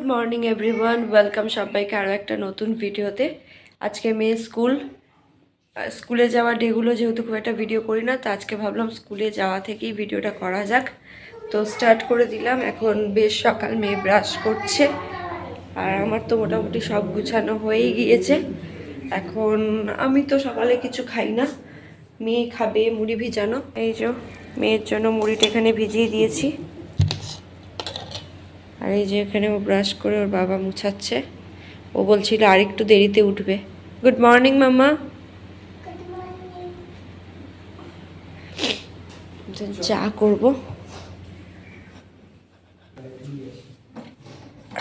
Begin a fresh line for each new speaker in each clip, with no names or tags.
Good morning everyone welcome সবাইকে আরও একটা নতুন ভিডিওতে। আজকে মেয়ে স্কুল স্কুলে যাওয়া ডেগুলো যেহেতু খুব একটা ভিডিও করি না, তো আজকে ভাবলাম স্কুলে যাওয়া থেকেই ভিডিওটা করা যাক। তো স্টার্ট করে দিলাম। এখন বেশ সকাল, মেয়ে ব্রাশ করছে। আর আমার তো মোটামুটি সব গুছানো হয়েই গিয়েছে। এখন আমি তো সকালে কিছু খাই না। মেয়ে খাবে মুড়ি ভিজানো। এই যে, মেয়ের জন্য মুড়িটা এখানে ভিজিয়ে দিয়েছি। আর এই যে এখানে ও ব্রাশ করে ওর বাবা মুছাচ্ছে। ও বলছিল আর একটু দেরিতে উঠবে। Good morning mamma. চা করব।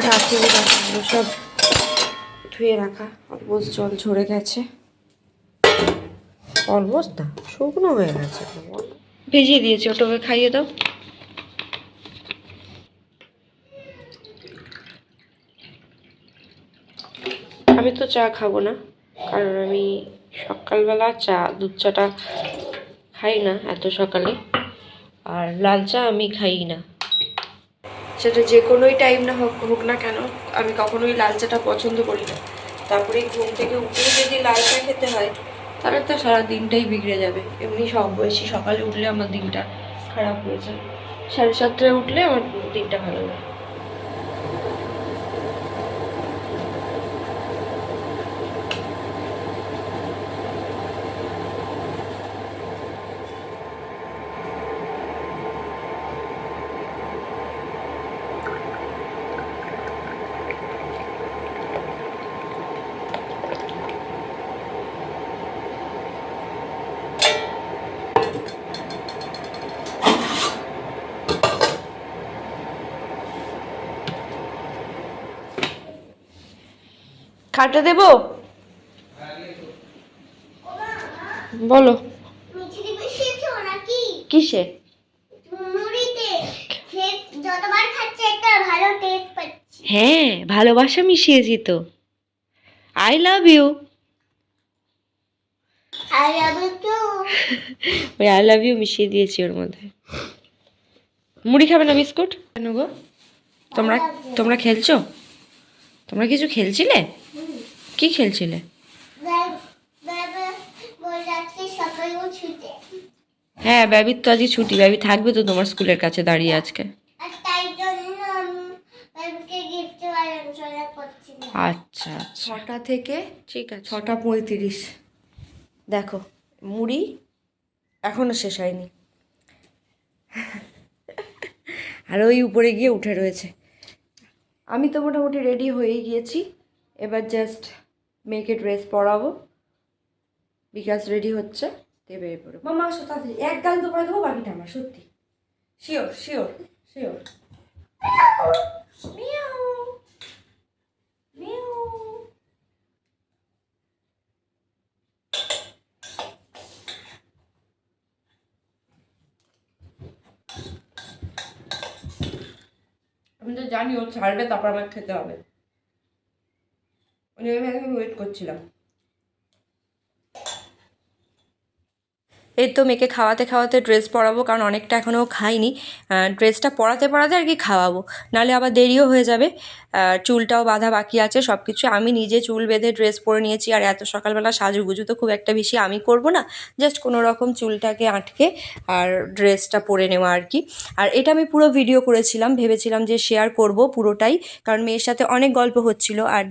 রাখাগুলো সব ধুয়ে রাখা। অলমোস্ট জল ঝরে গেছে। অলমোস্ট না শুকনো হয়ে গেছে। ভিজিয়ে দিয়েছি ওটাকে খাইয়ে দাও আমি তো চা খাব না। কারণ আমি সকালবেলা চা, দুধ চাটা খাই না এত সকালে। আর লাল চা আমি খাই না। সেটা যে কোনোই টাইম না হোক হোক না কেন, আমি কখনোই লাল চাটা পছন্দ করি না। তারপরে ঘুম থেকে উঠে যদি লাল চা খেতে হয়, তাহলে তো সারা দিনটাই বিগড়ে যাবে। এমনি সব বয়সী সকালে উঠলে আমার দিনটা খারাপ হয়ে যায়। সাড়ে সাতটায় উঠলে আমার দিনটা ভালো যায় খাটে দেবো? বলো। কিসে? হ্যাঁ ভালোবাসা মিশিয়েছি তো আই লাভ ইউ
আর আমি তো
ওই আই লাভ ইউ মিশিয়ে দিয়েছি ওর মধ্যে। মুড়ি খাবে না বিস্কুট? কেন গো? তোমরা তোমরা খেলছো? তোমরা কিছু খেলছিলে? কি খেলছিলে? হ্যাঁ ব্যাবির তো আজকে ছুটি ব্যাবি থাকবে তো তোমার স্কুলের কাছে দাঁড়িয়ে আজকে।
না।
আচ্ছা ছটা থেকে ঠিক আছে। ছটা পঁয়ত্রিশ। দেখো মুড়ি এখনও শেষ হয়নি। আর ওই উপরে গিয়ে উঠে রয়েছে। আমি তো মোটামুটি রেডি হয়েই গিয়েছি। এবার জাস্ট মেয়েকে ড্রেস পরাবো। বিকাশ রেডি হচ্ছে দেবে এরপরে মামা, আসো তাড়াতাড়ি। এক গাল তো পরে দেবো, বাকিটা আমার, সত্যি। শিওর শিওর শিওর আমি তো জানি ও ছাড়বে, তারপর আমাকে খেতে হবে। ওই জন্য ওয়েট করছিলাম। এই তো মেয়েকে খাওয়াতে খাওয়াতে ড্রেস পরাবো, কারণ অনেকটা এখনও খাইনি। ড্রেসটা পরাতে পরাতে আর কি খাওয়াবো। নাহলে আবার দেরিও হয়ে যাবে। চুলটাও বাঁধা বাকি আছে সব কিছু আমি নিজে চুল বেঁধে ড্রেস পরে নিয়েছি, আর এত সকালবেলা সাজুগুজু তো খুব একটা বেশি আমি করব না। জাস্ট কোনো রকম চুলটাকে আটকে আর ড্রেসটা পরে নেওয়া আর কি। আর এটা আমি পুরো ভিডিও করেছিলাম, ভেবেছিলাম যে শেয়ার করব পুরোটাই, কারণ মেয়ের সাথে অনেক গল্প হচ্ছিল। আর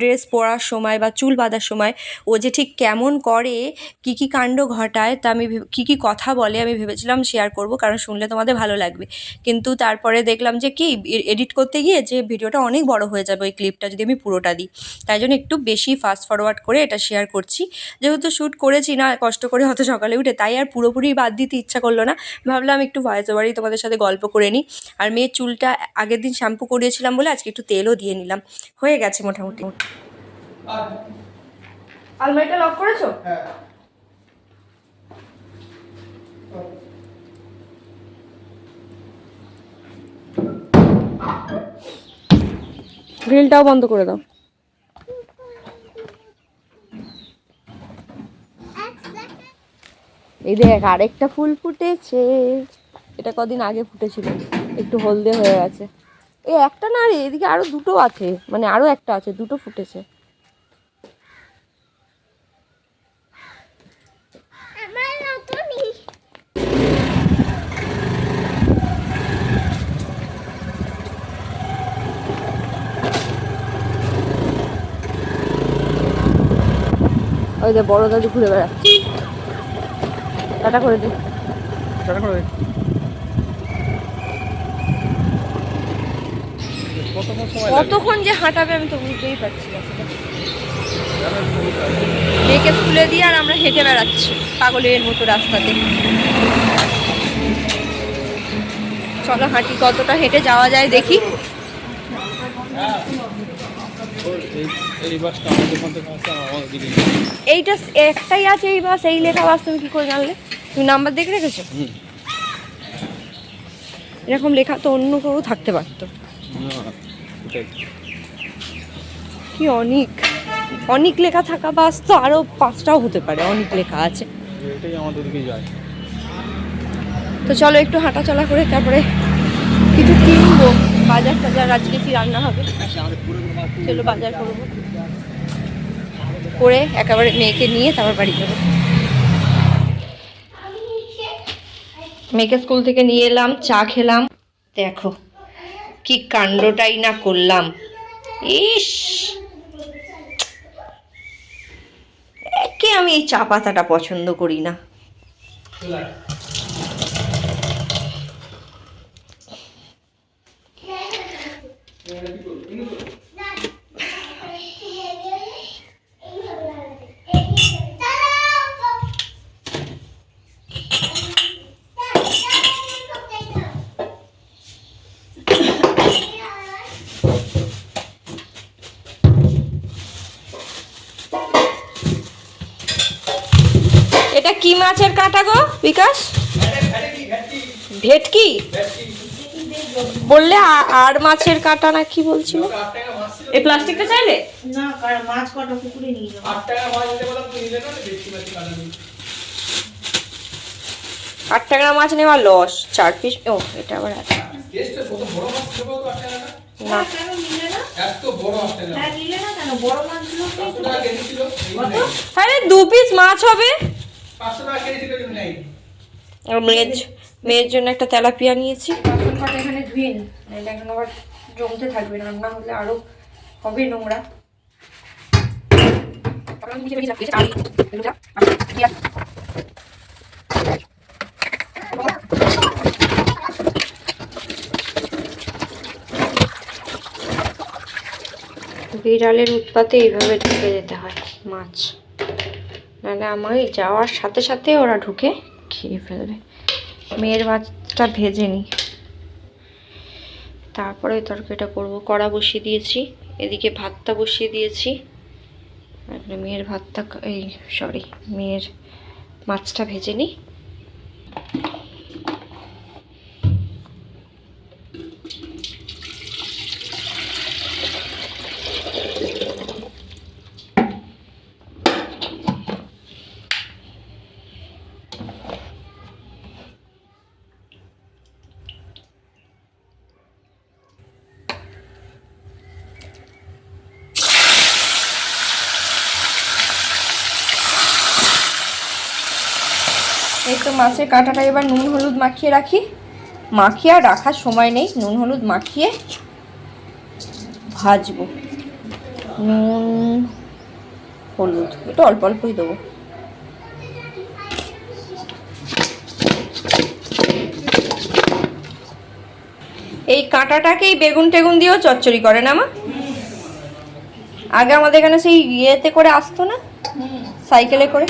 ড্রেস পরার সময় বা চুল বাঁধার সময় ও যে ঠিক কেমন করে, কি কি কাণ্ড ঘটায়, তা আমি কি কি কথা বলে আমি ভেবেছিলাম শেয়ার করব কারণ শুনলে তোমাদের ভালো লাগবে। কিন্তু তারপরে দেখলাম যে কি এডিট করতে গিয়ে যে ভিডিওটা অনেক বড় হয়ে যাবে ওই ক্লিপটা যদি আমি পুরোটা দিই। তাই জন্য একটু বেশি ফাস্ট ফরওয়ার্ড করে এটা শেয়ার করছি। যেহেতু শ্যুট করেছি না কষ্ট করে হয়তো সকালে উঠে তাই আর পুরোপুরি বাদ দিতে ইচ্ছা করল না। ভাবলাম একটু ভয়েস ওভারই তোমাদের সাথে গল্প করে নিই। আর মেয়ের চুলটা আগের দিন শ্যাম্পু করিয়েছিলাম বলে আজকে একটু তেলও দিয়ে নিলাম। হয়ে গেছে মোটামুটি। আলমারিটা লক করেছ? গ্রিলটাও বন্ধ করে দাও। এই দেখ, আরেকটা ফুল ফুটেছে। এটা কদিন আগে ফুটেছিল, একটু হলদে হয়ে গেছে। এই একটা না রে, এদিকে আরও দুটো আছে মানে আরও একটা আছে, দুটো ফুটেছে। ওই যে বড় দাদু ঘুরে বেড়াচ্ছে টাটা করে দিই
টাটা করে দে। কতক্ষণ সময় লাগে
কতক্ষণ যে হাঁটাবে আমি তো বুঝতেই পারছি না। মেয়েকে স্কুলে দিয়ে আর আমরা হেঁটে বেড়াচ্ছি পাগলের মতো রাস্তাতে চলো হাঁটি কতটা হেঁটে যাওয়া যায় দেখি
এই- এই বাসটা আমাদের ওখান থেকে আসছে আমাদের দিকে
এইটা একটাই আছে এই বাস এই লেখা বাস তুমি কি করে জানলে? তুমি নাম্বার দেখে রেখেছো? এরকম লেখা তো অন্য কেউ থাকতে পারতো। কি অনেক? অনেক লেখা থাকা বাস তো আরও পাঁচটাও হতে পারে অনেক লেখা আছে।
এটাই আমাদের দিকে যায়।
তো চলো একটু হাঁটা চলা করে তারপরে কিছু কিনবো। বাজার টাজার আজকে কি রান্না হবে? চলো বাজার করব। করে একেবারে মেয়েকে নিয়ে তারপর বাড়ি যাব। মেয়েকে স্কুল থেকে নিয়ে এলাম, চা খেলাম। দেখো, কি কাণ্ডটাই না করলাম। ইস! একে আমি এই চা পাতাটা পছন্দ করি না। এটা কি মাছের কাঁটা গো বিকাশ? ভেটকি? বললে আর মাছের কাঁটা না কি বলছিল? এই প্লাস্টিকটা চাইলে?
না মাছ কটা পুকুরে নিয়ে যাব।
আট টাকা মাছ নেওয়া লস চার পিস ও এটা আবার আছে না
কেন নিলে না? হ্যাঁ নিলে না কেন? বড় মাছগুলো কত
আরে দু পিস মাছ হবে। আর মেয়ের মেয়ের জন্য একটা তেলাপিয়া নিয়েছি। বাসন কটা এখানে ধুয়ে নি নাহলে এখন আবার জমতে থাকবে রান্না হলে আরও হবে নোংরা। বিড়ালের উৎপাতে এইভাবে ঢুকে যেতে হয় মাছ। নাহলে আমার যাওয়ার সাথে সাথে ওরা ঢুকে খেয়ে ফেলবে। মেয়ের মাছটা ভেজে নিই তারপরে তরকারিটা করব। কড়া বসিয়ে দিয়েছি। এদিকে ভাতটা বসিয়ে দিয়েছি। মেয়ের ভাতটা এই সরি মেয়ের মাছটা ভেজে নিই তো মাছের কাঁটাটা এবার নুন হলুদ মাখিয়ে রাখি। মাখিয়ে আর রাখার সময় নেই, নুন হলুদ মাখিয়ে ভাজবো। নুন, হলুদ, একটু অল্প অল্পই দেবো। এই কাঁটাটাকেই বেগুন টেগুন দিয়েও চচ্চড়ি করে না মা? আগে আমাদের এখানে সেই ইয়েতে করে আসতো না? সাইকেলে করে?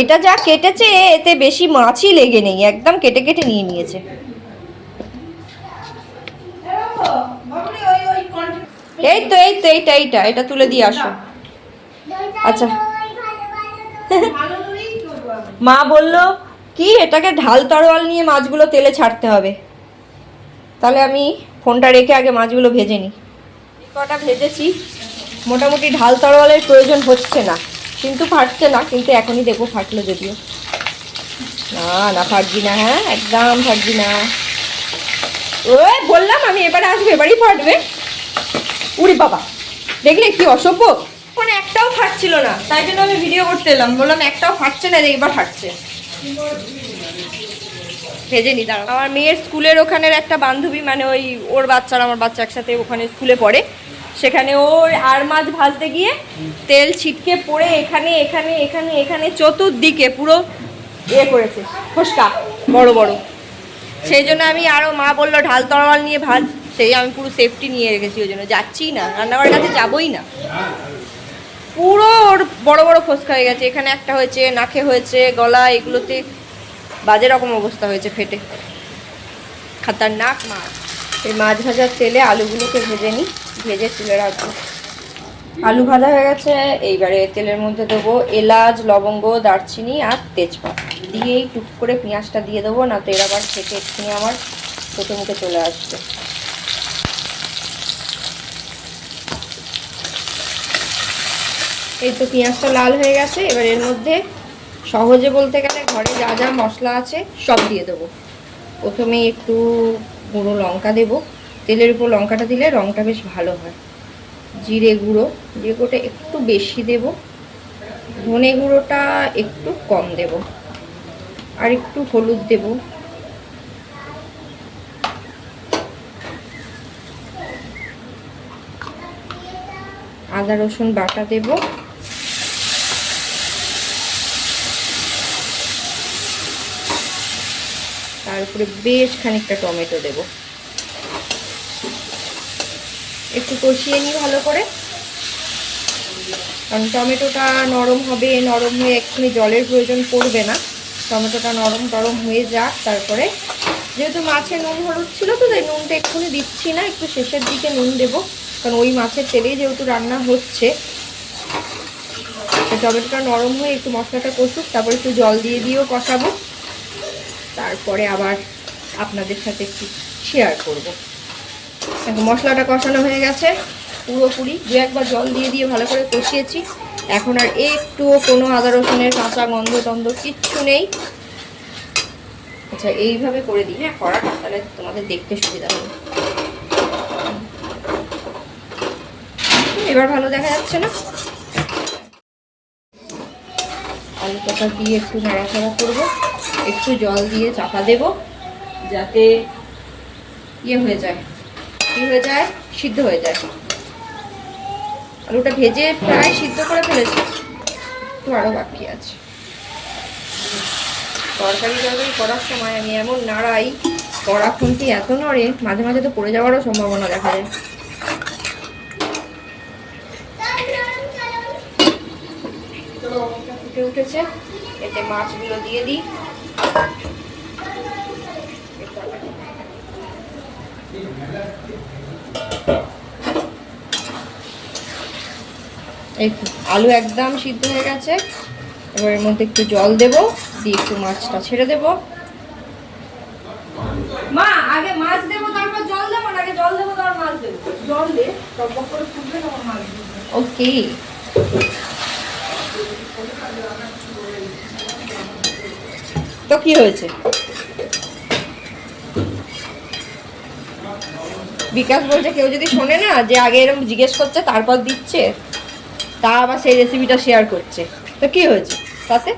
এটা যা কেটেছে, এতে বেশি মাছই লেগে নেই, একদম কেটে কেটে নিয়ে নিয়েছে। এই তো এই তো, এইটা এইটা, এটা তুলে দিয়ে আসো। আচ্ছা। মা বলল, কি, এটাকে ঢাল তরোয়াল নিয়ে মাছগুলো তেলে ছাড়তে হবে। তাহলে আমি ফোনটা রেখে আগে মাছগুলো ভেজে নিই। কটা ভেজেছি, মোটামুটি ঢাল তরোয়ালের প্রয়োজন হচ্ছে না। কিন্তু ফাটছে না কিন্তু এখনই দেখব ফাটলো যদিও। না না ফাটবি না হ্যাঁ একদম ফাটবি না। ও বললাম আমি এবারে আসব এবারই ফাটবে। উড়ি বাবা দেখলে কি অসভ্য? ফোন একটাও ফাটছিল না তাই জন্য আমি ভিডিও করতে এলাম। বললাম একটাও ফাটছে না এবার ফাটছে। ভেজে নি দাঁড়াও আমার মেয়ের স্কুলের ওখানের একটা বান্ধবী মানে ওই ওর বাচ্চার আমার বাচ্চা একসাথে ওখানে স্কুলে পড়ে। সেখানে ওর আর মাছ ভাজতে গিয়ে তেল ছিটকে পড়ে এখানে এখানে এখানে এখানে চতুর্দিকে পুরো ইয়ে করেছে, ফসকা, বড় বড়। সেই জন্য আমি আরও মা বলল, ঢাল, তরোয়াল নিয়ে ভাজ। সেই আমি পুরো সেফটি নিয়ে রেখেছি ওই জন্য। যাচ্ছি না, রান্নাঘরের কাছে যাবোই না। পুরো ওর বড় বড় ফসকা হয়ে গেছে। এখানে একটা হয়েছে, নাকে হয়েছে গলা এগুলোতে বাজে রকম অবস্থা হয়েছে ফেটে। খাতারনাক মাছ। এই মাছ ভাজার তেলে আলুগুলোকে ভেজে নিই, ভেজে তুলে রাখব। আলু ভাজা হয়ে গেছে, এইবারে তেলের মধ্যে দেবো এলাচ, লবঙ্গ, দারচিনি আর তেজপাত। দিয়েই টুক করে পেঁয়াজটা দিয়ে দেবো না তো এর আবার খেতে এক্ষুনি আমার চোখে মুখে চলে আসবে। এই তো পেঁয়াজটা লাল হয়ে গেছে, এবার এর মধ্যে সহজে বলতে গেলে ঘরে যা যা মশলা আছে সব দিয়ে দেবো। প্রথমে একটু গুঁড়ো লঙ্কা দেবো। তেলের উপর লঙ্কাটা দিলে রঙটা বেশ ভালো হয়। জিরে গুঁড়ো জিরে গুঁড়োটা একটু বেশি দেব। ধনে গুঁড়োটা একটু কম দেব। আর একটু হলুদ দেব। আদা রসুন বাটা দেব। তারপরে বেশ খানিকটা টমেটো দেব। একটু কষিয়ে নিই ভালো করে। কারণ টমেটোটা নরম হবে, নরম হয়ে এক্ষুনি জলের প্রয়োজন পড়বে না। টমেটোটা নরম টরম হয়ে যাক, তারপরে যেহেতু মাছে নুন হলুদ ছিল তো, তাই নুনটা এক্ষুনি দিচ্ছি না, একটু শেষের দিকে নুন দেবো। কারণ ওই মাছের তেলেই যেহেতু রান্না হচ্ছে টমেটোটা নরম হয়ে একটু মশলাটা কষুক, তারপরে একটু জল দিয়ে দিয়েও কষাবো। তারপরে আবার আপনাদের সাথে একটু শেয়ার করব। মশলাটা কষানো হয়ে গেছে, পুরোপুরি। দু একবার জল দিয়ে দিয়ে ভালো করে কষিয়েছি। এখন আর একটুও কোনো আদা রসুনের কাঁচা গন্ধ টন্ধ কিচ্ছু নেই। আচ্ছা এইভাবে করে দিই। হ্যাঁ কড়াটা তাহলে তোমাদের দেখতে সুবিধা হবে। এবার ভালো দেখা যাচ্ছে না? আলু কটা দিয়ে একটু নাড়াচাড়া করব। একটু জল দিয়ে চাপা দেব, যাতে ইয়ে হয়ে যায়, কি হয়ে যায়? সিদ্ধ হয়ে যায়। আলুটা ভেজে প্রায় সিদ্ধ করে ফেলেছি, একটু আরও বাকি আছে। তরকারি তরকারি করার সময় আমি এমন নাড়াই, কড়া খুন্তি এত নড়ে, মাঝে মাঝে তো পড়ে যাওয়ারও সম্ভাবনা দেখা যায়। ফুটে উঠেছে, এতে মাছগুলো দিয়ে দিই। আলু একদম সিদ্ধ হয়ে গেছে। এবার এর মধ্যে একটু জল দেব দিয়ে একটু মাছটা ছেড়ে দেব। মা আগে মাছ দেবো তারপর জল দেবো না আগে জল দেবো তারপর মাছ দেবো? জল দে টকবক করে ফুটবে তখন মাছ ওকে তো কি হয়েছে? বিকাশ বলছে, কেউ যদি শোনে না যে আগে এরকম জিজ্ঞেস করছে, তারপর দিচ্ছে, তা আবার সেই রেসিপিটা শেয়ার করছে। তো কি হয়েছে? তাতে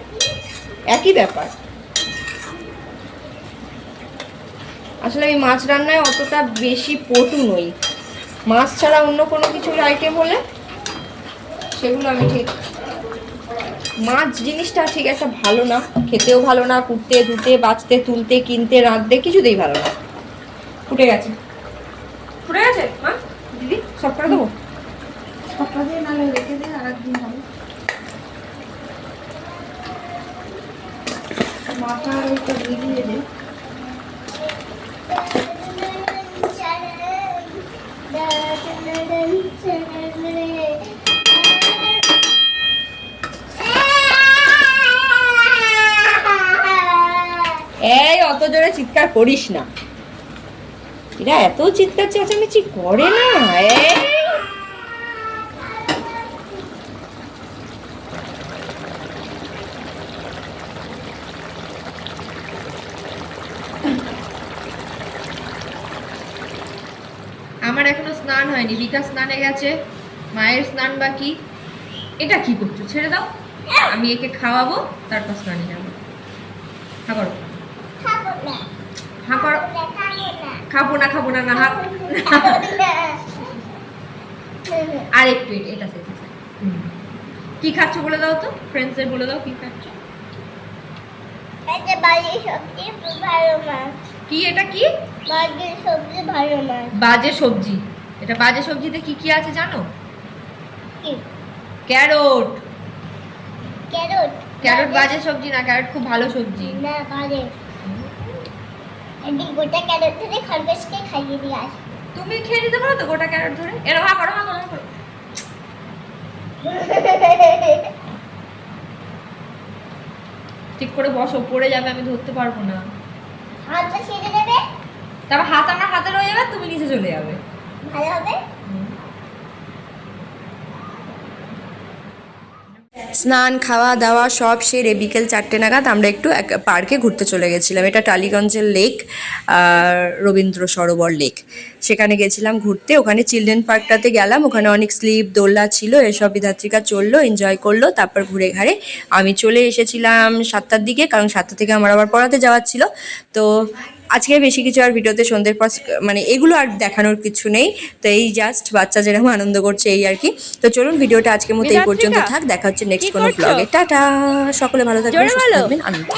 একই ব্যাপার। আসলে আমি মাছ রান্নায় অতটা বেশি পটু নই। মাছ ছাড়া অন্য কোনো কিছুর আইটেম হলে সেগুলো আমি ঠিক মাছ জিনিসটা ঠিক একটা ভালো না খেতেও ভালো না কুটতে ধুতে বাঁচতে তুলতে কিনতে রাঁধতে কিছুতেই ভালো না ফুটে গেছে ফুটে গেছে মা দিদি সব করে দেবো
সকালে দিয়ে নাহলে রেখে দিন আর একদিন হবে
মাথা ওইটা ভিজিয়ে দে অত জোরে চিৎকার করিস না। এরা এত চিৎকার চেঁচামেচি করে না আমার এখনও স্নান হয়নি বিকাশ স্নানে গেছে, মায়ের স্নান বাকি। এটা কি করছ? ছেড়ে দাও। আমি একে খাওয়াবো, তারপর স্নানে যাব। হা করো
খাব না
হা করো
খাব না
খাব না না আর একটু এটা-। কি খাচ্ছ বলে দাও তো? ফ্রেন্ডসদের বলে দাও কি খাচ্ছ? কি এটা কি?
বাড়ির সবজি ভালো মাছ
বাজে সবজি। এটা বাজে সবজিতে কি কি আছে জানো? ক্যারোট।
ক্যারট।
ক্যারোট বাজে সবজি না ক্যারোট খুব ভালো সবজি।
না বাজে। গোটা ক্যারট ধরে খরগোশকে খাইয়ে দিয়ে আস।
তুমি খেয়ে দিতে পারো তো গোটা ক্যারোট ধরে? এরকম করো না করো। ঠিক করে বসো পড়ে যাবে আমি ধরতে পারব না।
হাতটা ছেড়ে দেবে।
তারপর হাত আমার হাতে রয়ে যাবে তুমি নিচে চলে যাবে।
ভালো হবে?
স্নান, খাওয়া দাওয়া সব সেরে বিকেল চারটে নাগাদ আমরা একটু এক পার্কে ঘুরতে চলে গেছিলাম। এটা টালিগঞ্জের লেক রবীন্দ্র সরোবর লেক। সেখানে গেছিলাম ঘুরতে, ওখানে চিলড্রেন পার্কটাতে গেলাম। ওখানে অনেক স্লিপ, দোলনা ছিল, এসব বিধাত্রিকা চলল, এনজয় করল, তারপর ঘুরে ঘাড়ে আমি চলে এসেছিলাম সাতটার দিকে, কারণ সাতটা থেকে আমার আবার পড়াতে যাওয়ার ছিল। তো আজকে বেশি কিছু আর ভিডিওতে সন্ধ্যের পর মানে এগুলো আর দেখানোর কিছু নেই। তো এই জাস্ট বাচ্চা যেরকম আনন্দ করছে এই আর কি। তো চলুন ভিডিওটা আজকের মতো এই পর্যন্ত থাক। দেখা হচ্ছে নেক্সট কোনো ব্লগে টাটা! সকলে ভালো থাকবেন সুস্থ থাকবেন। আনন্দ।